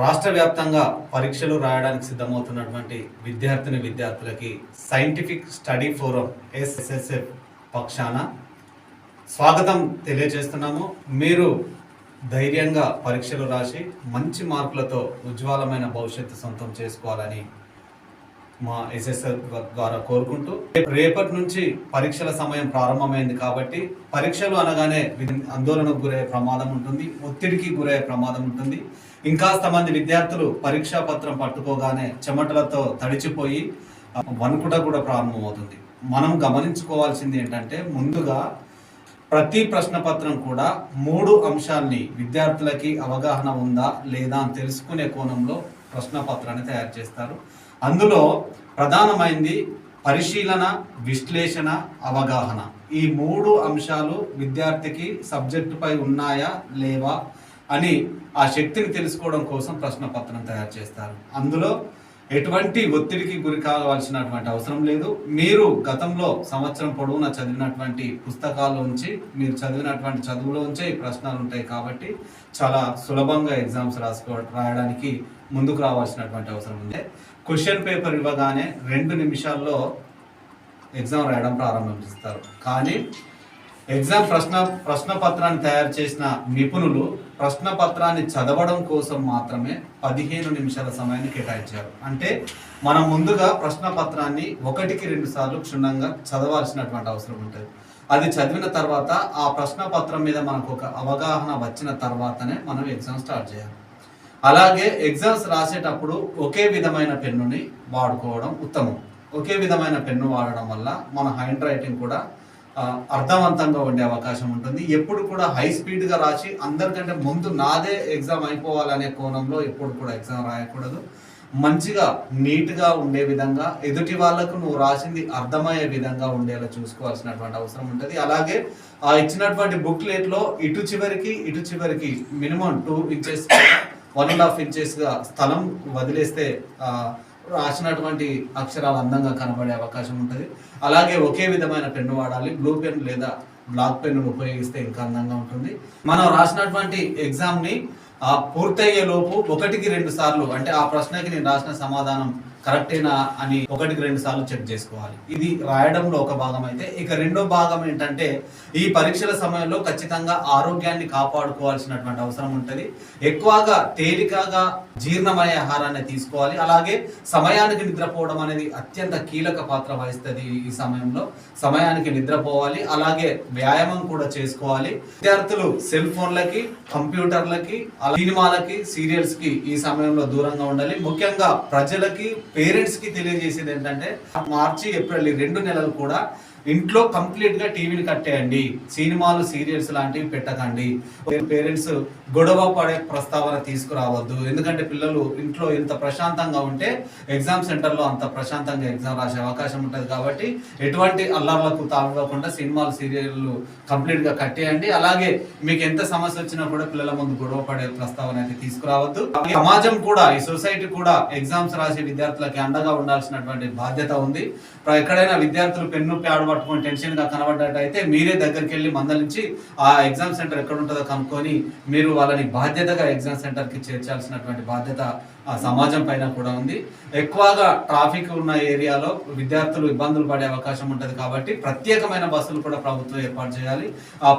రాష్ట్ర వ్యాప్తంగా పరీక్షలు రాయడానికి సిద్ధమవుతున్నటువంటి విద్యార్థిని విద్యార్థులకి సైంటిఫిక్ స్టడీ ఫోరం ఎస్ఎస్ఎఫ్ పక్షాన స్వాగతం తెలియజేస్తున్నాము. మీరు ధైర్యంగా పరీక్షలు రాసి మంచి మార్కులతో ఉజ్వలమైన భవిష్యత్తు సొంతం చేసుకోవాలని మా ఎస్ఎస్ఎల్ ద్వారా కోరుకుంటూ రేపటి నుంచి పరీక్షల సమయం ప్రారంభమైంది కాబట్టి పరీక్షలు అనగానే ఆందోళనకు గురయ్యే ప్రమాదం ఉంటుంది ఒత్తిడికి గురయ్యే ప్రమాదం ఉంటుంది. ఇంకాస్త మంది విద్యార్థులు పరీక్షా పత్రం పట్టుకోగానే చెమటలతో తడిచిపోయి వణుకుట కూడా ప్రారంభమవుతుంది. మనం గమనించుకోవాల్సింది ఏంటంటే ముందుగా ప్రతి ప్రశ్న పత్రం కూడా మూడు అంశాల్ని విద్యార్థులకి అవగాహన ఉందా లేదా అని తెలుసుకునే కోణంలో ప్రశ్న పత్రాన్ని తయారు చేస్తారు. అందులో ప్రధానమైంది పరిశీలన విశ్లేషణ అవగాహన. ఈ మూడు అంశాలు విద్యార్థికి సబ్జెక్టుపై ఉన్నాయా లేవా అని ఆ శక్తిని తెలుసుకోవడం కోసం ప్రశ్న పత్రం తయారు చేస్తారు. అందులో ఎటువంటి ఒత్తిడికి గురి కావాల్సినటువంటి అవసరం లేదు. మీరు గతంలో సంవత్సరం పొడవునా చదివినటువంటి పుస్తకాల్లోంచి మీరు చదివినటువంటి చదువులోంచే ఈ ప్రశ్నలు ఉంటాయి కాబట్టి చాలా సులభంగా ఎగ్జామ్స్ రాసుకో రాయడానికి ముందుకు రావాల్సినటువంటి అవసరం ఉంది. క్వశ్చన్ పేపర్ ఇవ్వగానే రెండు నిమిషాల్లో ఎగ్జామ్ రాయడం ప్రారంభిస్తారు. కానీ ఎగ్జామ్ ప్రశ్న ప్రశ్న పత్రాన్ని తయారు చేసిన నిపుణులు ప్రశ్న పత్రాన్ని చదవడం కోసం మాత్రమే పదిహేను నిమిషాల సమయాన్ని కేటాయించారు. అంటే మనం ముందుగా ప్రశ్న పత్రాన్ని ఒకటికి రెండు సార్లు క్షుణ్ణంగా చదవాల్సినటువంటి అవసరం ఉంటుంది. అది చదివిన తర్వాత ఆ ప్రశ్న పత్రం మీద మనకు ఒక అవగాహన వచ్చిన తర్వాతనే మనం ఎగ్జామ్ స్టార్ట్ చేయాలి. అలాగే ఎగ్జామ్స్ రాసేటప్పుడు ఒకే విధమైన పెన్నుని వాడుకోవడం ఉత్తమం. ఒకే విధమైన పెన్ను వాడడం వల్ల మన హ్యాండ్ రైటింగ్ కూడా అర్థవంతంగా ఉండే అవకాశం ఉంటుంది. ఎప్పుడు కూడా హై స్పీడ్గా రాసి అందరికంటే ముందు నాదే ఎగ్జామ్ అయిపోవాలనే కోణంలో ఎప్పుడు కూడా ఎగ్జామ్ రాయకూడదు. మంచిగా నీట్గా ఉండే విధంగా ఎదుటి వాళ్ళకు నువ్వు రాసింది అర్థమయ్యే విధంగా ఉండేలా చూసుకోవాల్సినటువంటి అవసరం ఉంటుంది. అలాగే ఆ ఇచ్చినటువంటి బుక్లెట్లో ఇటు చివరికి ఇటు చివరికి minimum two inches one and half ఇంచెస్గా స్థలం వదిలేస్తే రాసినటువంటి అక్షరాలు అందంగా కనబడే అవకాశం ఉంటుంది. అలాగే ఒకే విధమైన పెన్ను వాడాలి. బ్లూ పెన్ లేదా బ్లాక్ పెన్ను ఉపయోగిస్తే ఇంకా అందంగా ఉంటుంది. మనం రాసినటువంటి ఎగ్జామ్ని పూర్తయ్యే లోపు ఒకటికి రెండు సార్లు అంటే ఆ ప్రశ్నకి నేను రాసిన సమాధానం కరెక్టేనా అని ఒకటికి రెండు సార్లు చెక్ చేసుకోవాలి. ఇది రాయడంలో ఒక భాగం అయితే ఇక రెండో భాగం ఏంటంటే ఈ పరీక్షల సమయంలో ఖచ్చితంగా ఆరోగ్యాన్ని కాపాడుకోవాల్సినటువంటి అవసరం ఉంటుంది. ఎక్కువగా తేలికగా జీర్ణమయ్యే ఆహారాన్ని తీసుకోవాలి. అలాగే సమయానికి నిద్రపోవడం అనేది అత్యంత కీలక పాత్ర వహిస్తుంది ఈ సమయంలో. సమయానికి నిద్రపోవాలి. అలాగే వ్యాయామం కూడా చేసుకోవాలి. విద్యార్థులు సెల్ ఫోన్లకి కంప్యూటర్లకి సినిమాలకి సీరియల్స్కి ఈ సమయంలో దూరంగా ఉండాలి. ముఖ్యంగా ప్రజలకి పేరెంట్స్కి తెలియజేసేది ఏంటంటే మార్చి ఏప్రిల్ ఈ రెండు నెలలు కూడా ఇంట్లో కంప్లీట్గా టీవీని కట్టేయండి. సినిమాలు సీరియల్స్ లాంటివి పెట్టకండి. పేరెంట్స్ గొడవ పడే ప్రస్తావన తీసుకురావద్దు. ఎందుకంటే పిల్లలు ఇంట్లో ఎంత ప్రశాంతంగా ఉంటే ఎగ్జామ్ సెంటర్లో అంత ప్రశాంతంగా ఎగ్జామ్ రాసే అవకాశం ఉంటుంది కాబట్టి ఎటువంటి అల్లార్లకు తావివ్వకుండా సినిమాలు సీరియల్ కంప్లీట్గా కట్టేయండి. అలాగే మీకు ఎంత సమస్య వచ్చినా కూడా పిల్లల ముందు గొడవ పడే ప్రస్తావన అయితే తీసుకురావద్దు. సమాజం కూడా ఈ సొసైటీ కూడా ఎగ్జామ్స్ రాసే విద్యార్థులకి అండగా ఉండాల్సినటువంటి బాధ్యత ఉంది. ఎక్కడైనా విద్యార్థులు పెన్ను ప్యాడ్ పట్టుకొని టెన్షన్గా కనబడ్డట్టయితే మీరే దగ్గరికి వెళ్ళి మందలించి ఆ ఎగ్జామ్ సెంటర్ ఎక్కడ ఉంటుందో కనుక్కొని మీరు వాళ్ళని బాధ్యతగా ఎగ్జామ్ సెంటర్కి చేర్చాల్సినటువంటి బాధ్యత ఆ సమాజం పైన కూడా ఉంది. ఎక్కువగా ట్రాఫిక్ ఉన్న ఏరియాలో విద్యార్థులు ఇబ్బందులు పడే అవకాశం ఉంటుంది కాబట్టి ప్రత్యేకమైన బస్సులు కూడా ప్రభుత్వం ఏర్పాటు చేయాలి. ఆ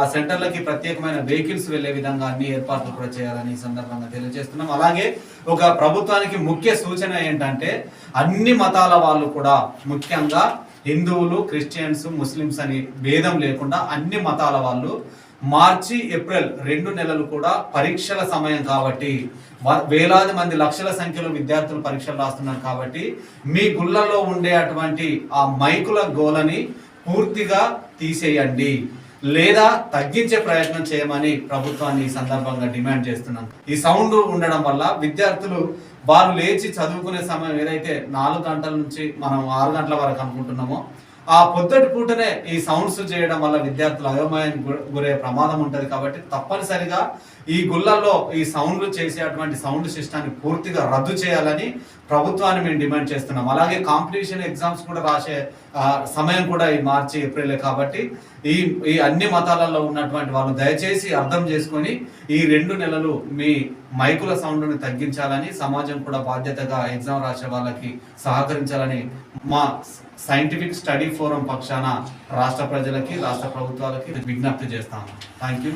ఆ సెంటర్లకి ప్రత్యేకమైన వెహికల్స్ వెళ్ళే విధంగా అన్ని ఏర్పాట్లు కూడా చేయాలని ఈ సందర్భంగా తెలియజేస్తున్నాం. అలాగే ఒక ప్రభుత్వానికి ముఖ్య సూచన ఏంటంటే అన్ని మతాల వాళ్ళు కూడా ముఖ్యంగా హిందువులు క్రిస్టియన్స్ ముస్లిమ్స్ అని భేదం లేకుండా అన్ని మతాల వాళ్ళు మార్చి ఏప్రిల్ రెండు నెలలు కూడా పరీక్షల సమయం కాబట్టి వేలాది మంది లక్షల సంఖ్యలో విద్యార్థులు పరీక్షలు రాస్తున్నారు కాబట్టి మీ గుళ్ళలో ఉండే అటువంటి ఆ మైకుల గోలని పూర్తిగా తీసేయండి. లేదా తగ్గించే ప్రయత్నం చేయమని ప్రభుత్వాన్ని ఈ సందర్భంగా డిమాండ్ చేస్తున్నాం ఈ సౌండ్ ఉండడం వల్ల విద్యార్థులు వారు లేచి చదువుకునే సమయం ఏదైతే నాలుగు గంటల నుంచి మనం ఆరు గంటల వరకు అనుకుంటున్నామో ఆ పొద్దుటి పూటనే ఈ సౌండ్స్ చేయడం వల్ల విద్యార్థులు అయోమయానికి గు- ప్రమాదం ఉంటుంది కాబట్టి తప్పనిసరిగా ఈ గుళ్ళల్లో ఈ సౌండ్లు చేసేటువంటి సౌండ్ సిస్టాన్ని పూర్తిగా రద్దు చేయాలని ప్రభుత్వాన్ని మేము డిమాండ్ చేస్తున్నాం. అలాగే కాంపిటీషన్ ఎగ్జామ్స్ కూడా రాసే సమయం కూడా ఈ మార్చి ఏప్రిలే కాబట్టి ఈ ఈ అన్ని మతాలలో ఉన్నటువంటి వాళ్ళు దయచేసి అర్థం చేసుకొని ఈ రెండు నెలలు మీ మైకుల సౌండ్ని తగ్గించాలని సమాజం కూడా బాధ్యతగా ఎగ్జామ్ రాసే వాళ్ళకి సహకరించాలని మా సైంటిఫిక్ స్టడీ ఫోరం పక్షాన రాష్ట్ర ప్రజలకి రాష్ట్ర ప్రభుత్వాలకి విజ్ఞప్తి చేస్తాను. Thank you